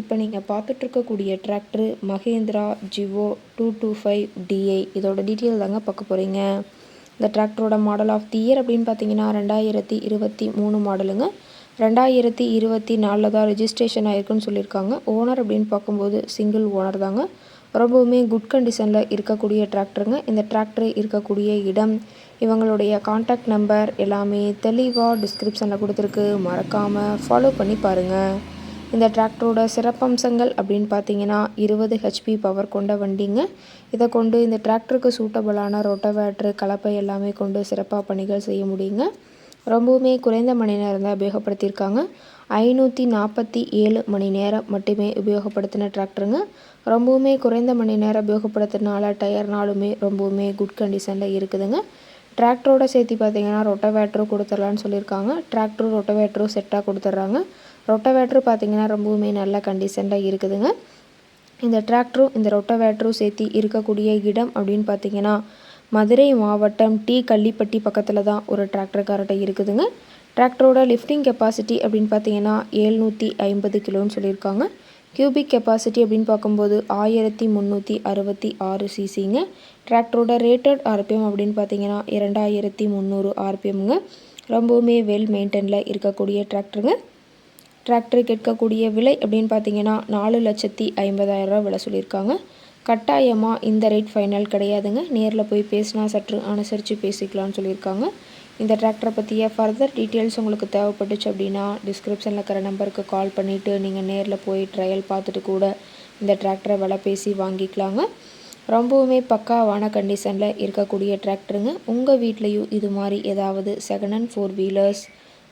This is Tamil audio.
இப்போ நீங்கள் பார்த்துட்ருக்கக்கூடிய tractor Mahindra Jivo two two five DI இதோட டீட்டெயில் தாங்க பார்க்க போகிறீங்க இந்த டிராக்டரோட மாடல் ஆஃப் தி இயர் அப்படின்னு பார்த்தீங்கன்னா ரெண்டாயிரத்தி இருபத்தி மூணு மாடலுங்க ரெண்டாயிரத்தி இருபத்தி நாலில் தான் ரிஜிஸ்ட்ரேஷன் ஆயிருக்குன்னு சொல்லியிருக்காங்க. ஓனர் அப்படின்னு பார்க்கும்போது சிங்கிள் ஓனர் தாங்க. ரொம்பவுமே குட் கண்டிஷனில் இருக்கக்கூடிய டிராக்டருங்க இந்த டிராக்டர் இருக்கக்கூடிய இடம் இவங்களுடைய காண்டாக்ட் நம்பர் எல்லாமே தெளிவாக டிஸ்கிரிப்ஷனில் கொடுத்துருக்கு. மறக்காமல் ஃபாலோ பண்ணி பாருங்கள் இந்த டிராக்டரோட சிறப்பம்சங்கள் அப்படின்னு பார்த்தீங்கன்னா இருபது ஹெச்பி பவர் கொண்ட வண்டிங்க. இதை கொண்டு இந்த டிராக்டருக்கு சூட்டபிளான ரொட்டவேட்ரு கலப்பை எல்லாமே கொண்டு சிறப்பாக பணிகள் செய்ய முடியுங்க. ரொம்பவுமே குறைந்த மணி நேரம் தான் உபயோகப்படுத்தியிருக்காங்க. ஐநூற்றி நாற்பத்தி ஏழு மணி நேரம் மட்டுமே உபயோகப்படுத்தின டிராக்டருங்க. ரொம்பவுமே குறைந்த மணி நேரம் உபயோகப்படுத்துறதுனால டயர்னாலுமே ரொம்பவுமே குட் கண்டிஷனில் இருக்குதுங்க. டிராக்டரோட சேர்த்து பார்த்தீங்கன்னா ரொட்டவேட்டரும் கொடுத்துடலான்னு சொல்லியிருக்காங்க. டிராக்டரும் ரொட்டவேட்டரும் செட்டாக கொடுத்துட்றாங்க. ரொட்டவேட்ரு பார்த்திங்கன்னா ரொம்பவுமே நல்ல கண்டிஷனில் இருக்குதுங்க. இந்த டிராக்டரும் இந்த ரொட்டவேட்ரும் சேர்த்து இருக்கக்கூடிய இடம் அப்படின்னு பார்த்தீங்கன்னா மதுரை மாவட்டம் டி கள்ளிப்பட்டி பக்கத்தில் தான் ஒரு டிராக்டர்கார்ட்ட இருக்குதுங்க. டிராக்டரோட லிஃப்டிங் கெப்பாசிட்டி அப்படின்னு பார்த்தீங்கன்னா ஏழ்நூற்றி ஐம்பது கிலோன்னு சொல்லியிருக்காங்க. கியூபிக் கெப்பாசிட்டி அப்படின்னு பார்க்கும்போது ஆயிரத்தி முந்நூற்றி அறுபத்தி ஆறு சிசிங்க டிராக்டரோட ரேட்டட் ஆர்பிஎம் அப்படின்னு பார்த்தீங்கன்னா இரண்டாயிரத்தி முந்நூறு ஆர்பிஎம்ங்க. ரொம்பவுமே வெல் மெயின்டெனில் இருக்கக்கூடிய டிராக்டருங்க. டிராக்டர் கேட்கக்கூடிய விலை அப்படின்னு பார்த்தீங்கன்னா நாலு லட்சத்தி ஐம்பதாயிரரூவா விலை சொல்லியிருக்காங்க. கட்டாயமாக இந்த ரேட் ஃபைனல் கிடையாதுங்க. நேரில் போய் பேசினா சற்று அனுசரித்து பேசிக்கலாம்னு சொல்லியிருக்காங்க. இந்த டிராக்டரை பற்றிய ஃபர்தர் டீட்டெயில்ஸ் உங்களுக்கு தேவைப்பட்டுச்சு அப்படின்னா டிஸ்கிரிப்ஷனில் இருக்கிற நம்பருக்கு கால் பண்ணிவிட்டு நீங்கள் நேரில் போய் ட்ரையல் பார்த்துட்டு கூட இந்த டிராக்டரை விலை பேசி வாங்கிக்கலாங்க. ரொம்பவுமே பக்காவான கண்டிஷனில் இருக்கக்கூடிய டிராக்டருங்க. உங்கள் வீட்லேயும் இது மாதிரி ஏதாவது second hand four wheelers